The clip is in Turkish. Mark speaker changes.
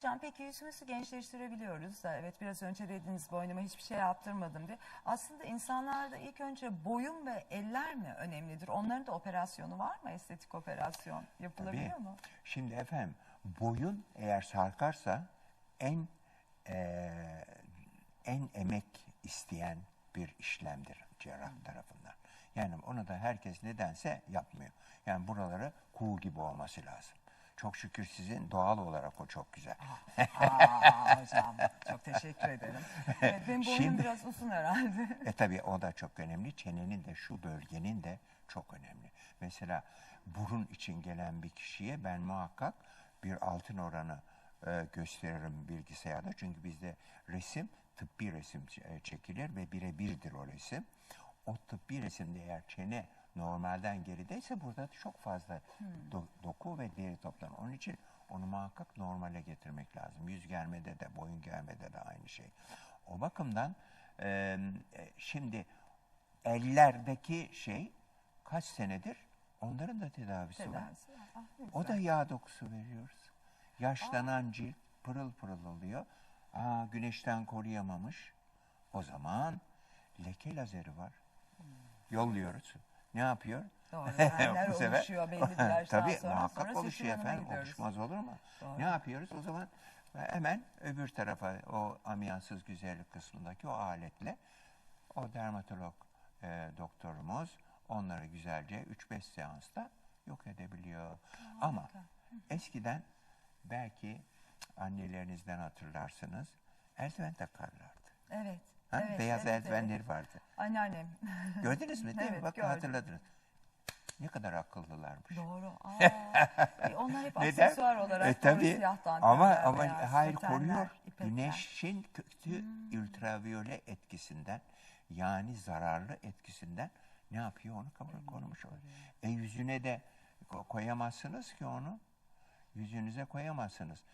Speaker 1: Can peki yüzümüzü gençleştirebiliyoruz da evet biraz önce dediniz boynuma hiçbir şey yaptırmadım diye. Aslında insanlarda ilk önce boyun ve eller mi önemlidir? Onların da operasyonu var mı? Estetik operasyon yapılabiliyor
Speaker 2: Tabii.
Speaker 1: mu?
Speaker 2: Şimdi efendim boyun eğer sarkarsa en eee, en emek isteyen bir işlemdir cerrah tarafından. Yani onu da herkes nedense yapmıyor. Yani buraları kuğu gibi olması lazım. Çok şükür sizin doğal olarak o çok güzel.
Speaker 1: Aa hocam çok teşekkür ederim. Evet, benim boynum
Speaker 2: Şimdi-
Speaker 1: biraz uzun herhalde.
Speaker 2: E tabii o da çok önemli. Çenenin de şu bölgenin de çok önemli. Mesela burun için gelen bir kişiye ben muhakkak bir altın oranı e, gösteririm bilgisayarda. Çünkü bizde resim tıbbi resim ç- e, çekilir ve birebirdir o resim. O tıbbi resimde eğer çene normalden gerideyse burada çok fazla do- doku ve deri toplanır. Onun için onu muhakkak normale getirmek lazım. Yüz germede de, boyun germede de aynı şey. O bakımdan e, şimdi ellerdeki şey kaç senedir onların da tedavisi var.
Speaker 1: Tedavisi var. Ah,
Speaker 2: O da yağ dokusu veriyoruz. Yaşlanan cilt pırıl pırıl oluyor. Aa, güneşten koruyamamış. O zaman leke lazeri var. Yolluyoruz. Ne yapıyor?
Speaker 1: Doğru,
Speaker 2: sefer-
Speaker 1: oluşuyor belli bir yaştan
Speaker 2: Tabii
Speaker 1: sonra.
Speaker 2: muhakkak
Speaker 1: Sonra
Speaker 2: oluşuyor efendim.
Speaker 1: gidiyoruz.
Speaker 2: Oluşmaz olur mu?
Speaker 1: Doğru.
Speaker 2: Ne yapıyoruz? O zaman hemen öbür tarafa o amyansız güzellik kısmındaki o aletle o dermatolog e, doktorumuz onları güzelce 3-5 seansta yok edebiliyor. Ama eskiden belki annelerinizden hatırlarsınız eldiven takarlardı.
Speaker 1: Evet.
Speaker 2: Ha?
Speaker 1: evet,
Speaker 2: Beyaz
Speaker 1: evet,
Speaker 2: eldivenleri
Speaker 1: evet.
Speaker 2: vardı.
Speaker 1: Anneannem.
Speaker 2: Gördünüz mü değil mi?
Speaker 1: Evet,
Speaker 2: Bak
Speaker 1: gördüm.
Speaker 2: hatırladınız. Ne kadar akıllılarmış.
Speaker 1: Doğru. Aa, e, onlar hep
Speaker 2: Neden?
Speaker 1: aksesuar olarak
Speaker 2: E, tabii.
Speaker 1: danteller,
Speaker 2: Ama ama
Speaker 1: beyaz
Speaker 2: hayır
Speaker 1: satenler,
Speaker 2: koruyor.
Speaker 1: ipekler.
Speaker 2: Güneşin kötü ultraviyole etkisinden yani zararlı etkisinden ne yapıyor onu kabul konmuş oluyor. E yüzüne de ko- koyamazsınız ki onu. Yüzünüze koyamazsınız.